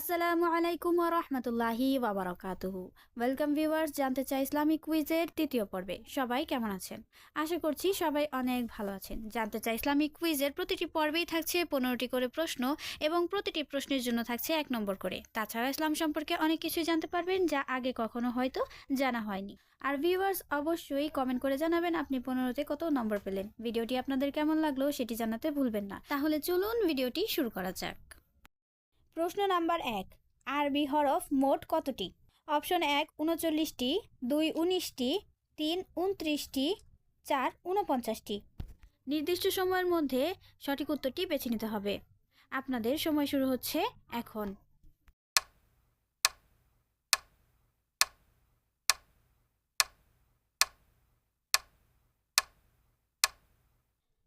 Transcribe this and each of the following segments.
আসসালামু আলাইকুম রহমতুল্লাহি ওয়াবারকাতুহু। ওয়েলকাম ভিউয়ার্স জানতে চাই ইসলামিক কুইজের তৃতীয় পর্বে। সবাই কেমন আছেন? আশা করছি সবাই অনেক ভালো আছেন। জানতে চাই ইসলামিক কুইজের প্রতিটি পর্বেই থাকছে পনেরোটি করে প্রশ্ন এবং প্রতিটি প্রশ্নের জন্য থাকছে এক নম্বর করে। তাছাড়া ইসলাম সম্পর্কে অনেক কিছুই জানতে পারবেন যা আগে কখনো হয়তো জানা হয়নি। আর ভিউয়ার্স অবশ্যই কমেন্ট করে জানাবেন আপনি পনেরোতে কত নম্বর পেলেন। ভিডিওটি আপনাদের কেমন লাগল সেটি জানাতে ভুলবেন না। তাহলে চলুন ভিডিওটি শুরু করা যাক। প্রশ্ন নাম্বার এক, আরবি হরফ মোট কতটি? অপশন এক, উনচল্লিশটি, দুই, উনিশটি, তিন, উনত্রিশটি, চার উনপঞ্চাশটি নির্দিষ্ট সময়ের মধ্যে সঠিক উত্তরটি বেছে নিতে হবে। আপনাদের সময় শুরু হচ্ছে এখন।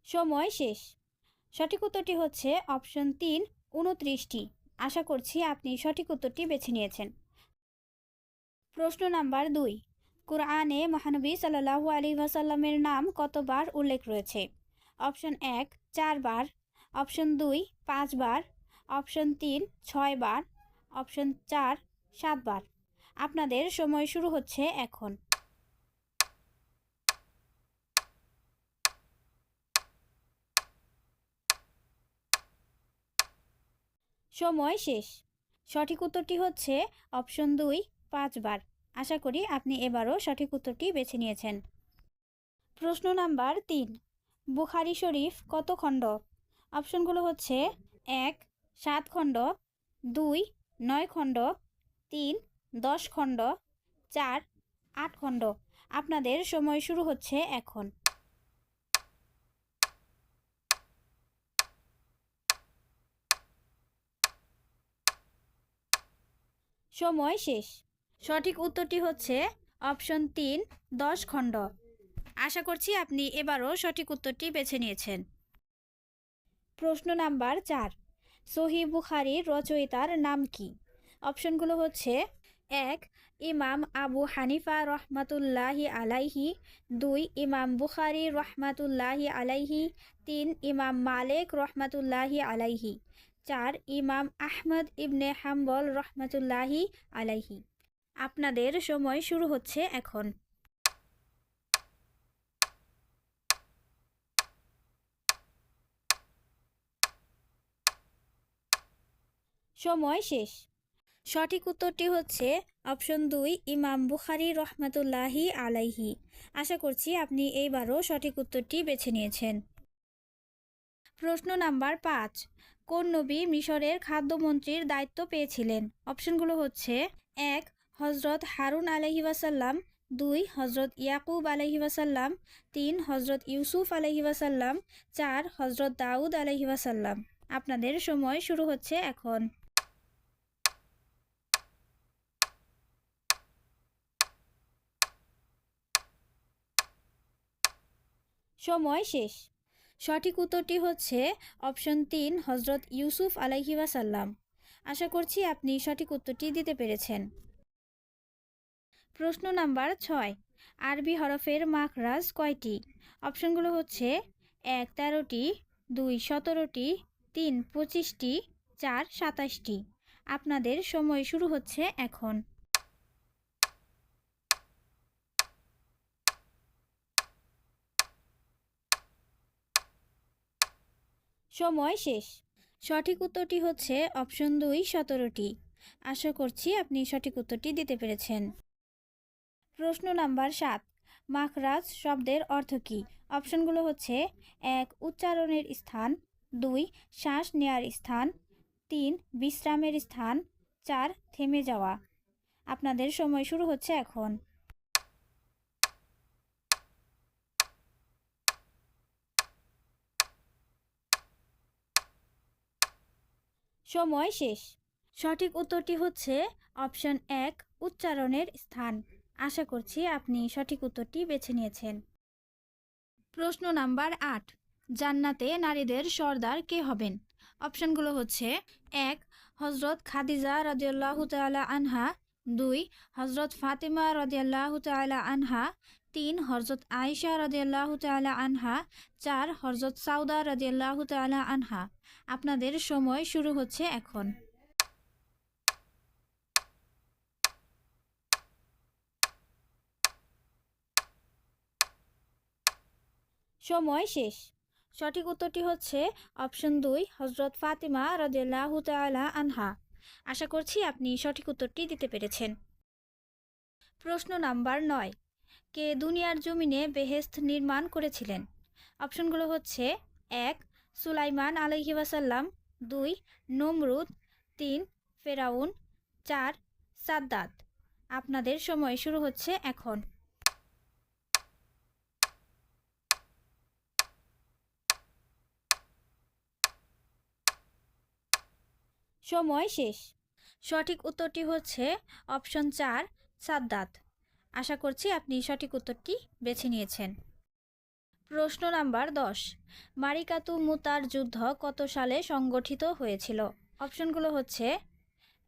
সময় শেষ। সঠিক উত্তরটি হচ্ছে অপশন তিন, উনত্রিশটি। আশা করছি আপনি সঠিক উত্তরটি বেছে নিয়েছেন। প্রশ্ন নাম্বার দুই। কোরআনে মহানবী সাল্লাহু আলী ওয়াসাল্লামের নাম কতবার উল্লেখ রয়েছে? অপশন এক, চারবার। অপশন দুই, পাঁচবার। অপশন তিন, ছয়বার। অপশন চার, সাতবার। আপনাদের সময় শুরু হচ্ছে এখন। সময় শেষ। সঠিক উত্তরটি হচ্ছে অপশন দুই, পাঁচবার। আশা করি আপনি এবারও সঠিক উত্তরটি বেছে নিয়েছেন। প্রশ্ন নাম্বার তিন, বুখারি শরীফ কত খণ্ড? অপশনগুলো হচ্ছে এক, সাত খণ্ড, দুই, নয় খণ্ড, তিন, দশ খণ্ড, চার, আট খণ্ড। আপনাদের সময় শুরু হচ্ছে এখন। সময় শেষ। সঠিক উত্তরটি হচ্ছে অপশন তিন, দশ খণ্ড। আশা করছি আপনি এবারও সঠিক উত্তরটি বেছে নিয়েছেন। প্রশ্ন নাম্বার চার, সহি বুখারির রচয়িতার নাম কি? অপশনগুলো হচ্ছে এক, ইমাম আবু হানিফা রহমাতুল্লাহি আলাইহি, দুই, ইমাম বুখারি রহমাতুল্লাহি আলাইহি, তিন, ইমাম মালিক রহমাতুল্লাহি আলাইহি। চার ইমাম আহমদ ইবনে হাম্বল রহমতুল্লাহি আলাইহি। আপনাদের সময় শুরু হচ্ছে এখন। সময় শেষ। সঠিক উত্তরটি হচ্ছে অপশন দুই, ইমাম বুখারি রহমতুল্লাহি আলাইহি। আশা করছি আপনি এইবারও সঠিক উত্তরটি বেছে নিয়েছেন। প্রশ্ন নাম্বার পাঁচ কোন নবী মিশরের খাদ্যমন্ত্রীর দায়িত্ব পেয়েছিলেন। অপশনগুলো হচ্ছে, এক হজরত হারুন আলহি ওয়াসাল্লাম, দুই হজরত ইয়াকুব আলহি ওয়াসাল্লাম, তিন হজরত ইউসুফ আলহি ওয়াসাল্লাম, চার হজরত দাউদ আলহি ওয়াসাল্লাম। আপনাদের সময় শুরু হচ্ছে এখন। সময় শেষ। সঠিক উত্তরটি হচ্ছে অপশন তিন হজরত ইউসুফ আলাইহি ওয়াসাল্লাম। আশা করছি আপনি সঠিক উত্তরটি দিতে পেরেছেন। প্রশ্ন নাম্বার ছয়, আরবি হরফের মাখরাজ কয়টি? অপশনগুলো হচ্ছে এক, তেরোটি, দুই, সতেরোটি, তিন, পঁচিশটি, চার, সাতাশটি। আপনাদের সময় শুরু হচ্ছে এখন। সময় শেষ। সঠিক উত্তরটি হচ্ছে অপশন দুই, সতেরোটি। আশা করছি আপনি সঠিক উত্তরটি দিতে পেরেছেন। প্রশ্ন নাম্বার সাত, মাখরাজ শব্দের অর্থ কী? অপশনগুলো হচ্ছে এক, উচ্চারণের স্থান, দুই, শ্বাস নেয়ার স্থান, তিন, বিশ্রামের স্থান, চার, থেমে যাওয়া। আপনাদের সময় শুরু হচ্ছে এখন। সময় শেষ। সঠিক উত্তরটি হচ্ছে অপশন এক, উচ্চারণের স্থান। আশা করছি আপনি সঠিক উত্তরটি বেছে নিয়েছেন। প্রশ্ন নাম্বার আট, জান্নাতে নারীদের সর্দার কে হবেন? অপশনগুলো হচ্ছে এক হজরত খাদিজা রদিয়াল্লাহ তালা আনহা, দুই হজরত ফাতিমা রদিয়াল্লাহ তালা আনহা তিন হরজত আয়সা রাজিয়াল্লাহ তালা আনহা, চার হরজত সাউদা রাজিয়াল্লাহ তালা আনহা। আপনাদের সময় শুরু হচ্ছে এখন। সময় শেষ। সঠিক উত্তরটি হচ্ছে অপশন দুই হজরত ফাতিমা রদিয়াল্লাহ তালা আনহা। আশা করছি আপনি সঠিক উত্তরটি দিতে পেরেছেন। প্রশ্ন নাম্বার নয় কে দুনিয়ার জমিনে বেহেস্ত নির্মাণ করেছিলেন। অপশনগুলো হচ্ছে এক, সুলাইমান আলহি ওয়াসাল্লাম, দুই, নমরুদ, তিন, ফেরাউন, চার, সাদ্দাত। আপনাদের সময় শুরু হচ্ছে এখন। সময় শেষ। সঠিক উত্তরটি হচ্ছে অপশন চার, সাদ্দাত। আশা করছি আপনি সঠিক উত্তরটি বেছে নিয়েছেন। প্রশ্ন নাম্বার দশ, মারিকাতু মুতার যুদ্ধ কত সালে সংগঠিত হয়েছিল? অপশনগুলো হচ্ছে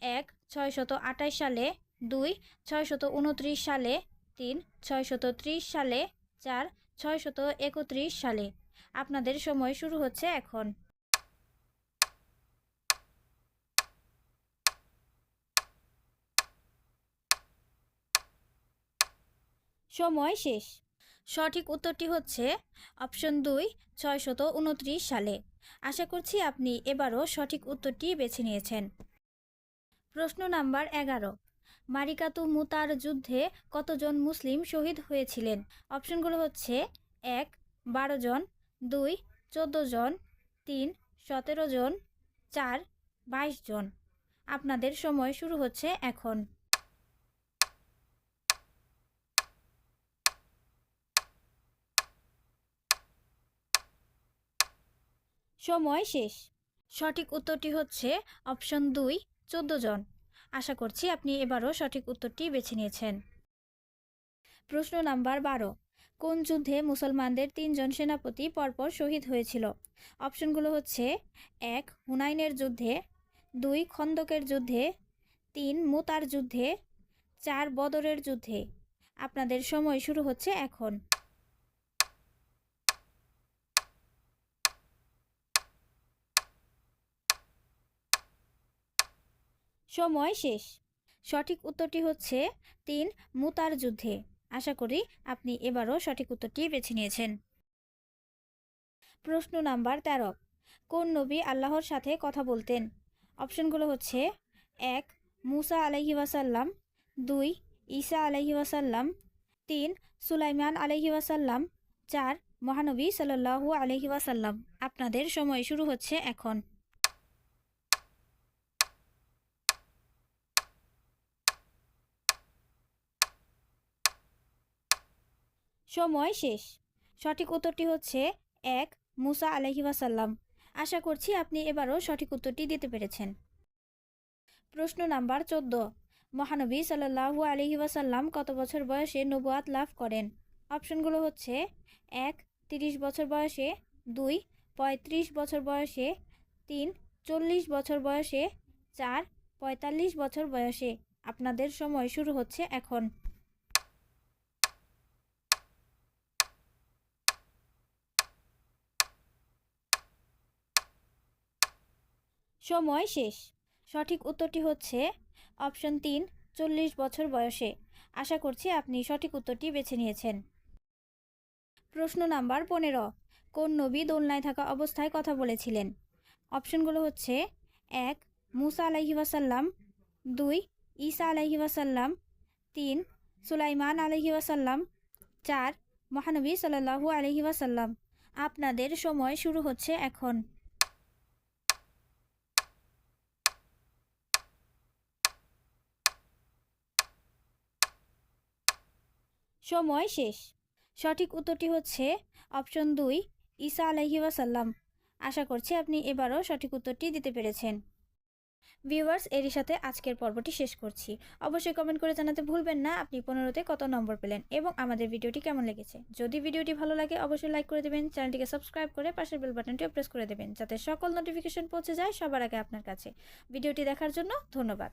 এক, ছয়শত আটাইশ সালে, দুই, ছয়শত উনত্রিশ সালে, তিন, ছয়শত ত্রিশ সালে, চার, ছয়শত একত্রিশ সালে। আপনাদের সময় শুরু হচ্ছে এখন। সময় শেষ। সঠিক উত্তরটি হচ্ছে অপশন দুই, ছয়শত উনত্রিশ সালে। আশা করছি আপনি এবারও সঠিক উত্তরটি বেছে নিয়েছেন। প্রশ্ন নাম্বার এগারো, মারিকাতু মুতার যুদ্ধে কতজন মুসলিম শহীদ হয়েছিলেন? অপশনগুলো হচ্ছে এক, বারো জন, দুই, চোদ্দ জন, তিন, সতেরো জন, চার, বাইশ জন। আপনাদের সময় শুরু হচ্ছে এখন। সময় শেষ। সঠিক উত্তরটি হচ্ছে অপশন দুই, চোদ্দ জন। আশা করছি আপনি এবারও সঠিক উত্তরটি বেছে নিয়েছেন। প্রশ্ন নাম্বার বারো, কোন যুদ্ধে মুসলমানদের তিনজন সেনাপতি পরপর শহীদ হয়েছিল? অপশনগুলো হচ্ছে, এক, হুনাইনের যুদ্ধে, দুই, খন্দকের যুদ্ধে, তিন, মুতার যুদ্ধে, চার, বদরের যুদ্ধে। আপনাদের সময় শুরু হচ্ছে এখন। সময় শেষ। সঠিক উত্তরটি হচ্ছে তিন মুতার যুদ্ধে। আশা করি আপনি এবারও সঠিক উত্তরটি বেছে নিয়েছেন। প্রশ্ন নাম্বার তেরো, কোন নবী আল্লাহর সাথে কথা বলতেন? অপশনগুলো হচ্ছে এক, মুসা আলহি ওয়াসাল্লাম, দুই, ঈসা আলহি ওয়াসাল্লাম, তিন, সুলাইমান আলহি ওয়াসাল্লাম, চার, মহানবী সাল্লাহু আলহি ওয়াসাল্লাম। আপনাদের সময় শুরু হচ্ছে এখন। সময় শেষ। সঠিক উত্তরটি হচ্ছে এক, মুসা আলহি ওয়াসাল্লাম। আশা করছি আপনি এবারও সঠিক উত্তরটি দিতে পেরেছেন। প্রশ্ন নাম্বার চোদ্দ, মহানবী সাল্লাহু আলহি ওয়াসাল্লাম কত বছর বয়সে নবুয়াত লাভ করেন? অপশনগুলো হচ্ছে এক, তিরিশ বছর বয়সে, দুই, পঁয়ত্রিশ বছর বয়সে, তিন, চল্লিশ বছর বয়সে, চার, পঁয়তাল্লিশ বছর বয়সে। আপনাদের সময় শুরু হচ্ছে এখন। সময় শেষ। সঠিক উত্তরটি হচ্ছে অপশন তিন, চল্লিশ বছর বয়সে। আশা করছি আপনি সঠিক উত্তরটি বেছে নিয়েছেন। প্রশ্ন নাম্বার পনেরো, কোন নবী দোলনায় থাকা অবস্থায় কথা বলেছিলেন? অপশনগুলো হচ্ছে এক, মুসা আলাইহি ওয়াসাল্লাম, দুই, ঈসা আলাইহি ওয়াসাল্লাম, তিন, সুলাইমান আলহি ওয়াসাল্লাম, চার, মহানবী সাল্লাহু আলহি ওয়াসাল্লাম। আপনাদের সময় শুরু হচ্ছে এখন। সময় শেষ। সঠিক উত্তরটি হচ্ছে অপশন দুই, ঈসা আলহি ওয়াসাল্লাম। আশা করছি আপনি এবারও সঠিক উত্তরটি দিতে পেরেছেন। ভিউয়ার্স, এরই সাথে আজকের পর্বটি শেষ করছি। অবশ্যই কমেন্ট করে জানাতে ভুলবেন না, আপনি পনেরোতে কত নম্বর পেলেন এবং আমাদের ভিডিওটি কেমন লেগেছে। যদি ভিডিওটি ভালো লাগে, অবশ্যই লাইক করে দেবেন, চ্যানেলটিকে সাবস্ক্রাইব করে পাশের বেল বাটনটিও প্রেস করে দেবেন, যাতে সকল নোটিফিকেশন পৌঁছে যায় সবার আগে আপনার কাছে। ভিডিওটি দেখার জন্য ধন্যবাদ।